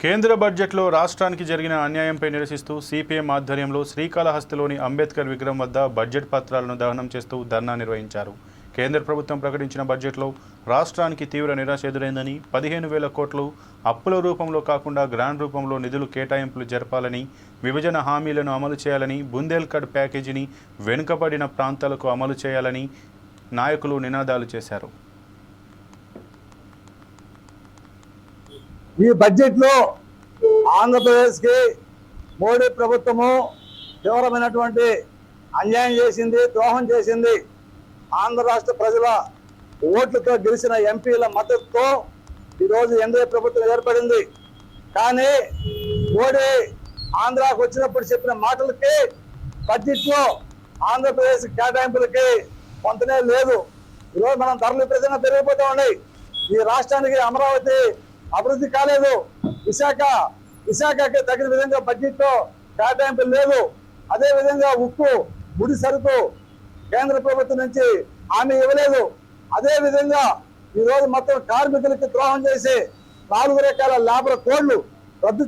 కేంద్ర బడ్జెట్లో రాష్ట్రానికి జరిగిన అన్యాయంపై నిరసిస్తూ సిపిఎం ఆధ్వర్యంలో శ్రీకాళహస్తిలోని అంబేద్కర్ విగ్రహం వద్ద బడ్జెట్ పత్రాలను దహనం చేస్తూ ధర్నా నిర్వహించారు. కేంద్ర ప్రభుత్వం ప్రకటించిన బడ్జెట్లో రాష్ట్రానికి తీవ్ర నిరాశ ఎదురైందని పదిహేను వేల కోట్లు అప్పుల రూపంలో కాకుండా గ్రాండ్ రూపంలో నిధులు కేటాయింపులు జరపాలని విభజన హామీలను అమలు చేయాలని బుందేల్ఖండ్ ప్యాకేజీని వెనుకబడిన ప్రాంతాలకు అమలు చేయాలని నాయకులు నినాదాలు చేశారు. ఈ బడ్జెట్లో ఆంధ్రప్రదేశ్కి మోడీ ప్రభుత్వము తీవ్రమైనటువంటి అన్యాయం చేసింది ద్రోహం చేసింది. ఆంధ్ర రాష్ట్ర ప్రజల ఓట్లతో గెలిచిన ఎంపీల మద్దతుతో ఈరోజు ఎన్డీఏ ప్రభుత్వం ఏర్పడింది. కానీ మోడీ ఆంధ్రాకు వచ్చినప్పుడు చెప్పిన మాటలకి బడ్జెట్లో ఆంధ్రప్రదేశ్ కేటాయింపులకి పొంతనే లేదు. ఈరోజు మనం ధరలు విపరీతంగా పెరిగిపోతూ ఉన్నాయి. ఈ రాష్ట్రానికి అమరావతి అభివృద్ధి కాలేదు. విశాఖ విశాఖకి తగిన విధంగా బడ్జెట్ కేటాయింపు లేదు. అదే విధంగా ఉక్కు ముడి సరుకు కేంద్ర ప్రభుత్వం నుంచి హామీ ఇవ్వలేదు. అదే విధంగా ఈ రోజు మొత్తం కార్మికులకి ద్రోహం చేసి నాలుగు రకాల లేబర్ కోడ్లు రద్దు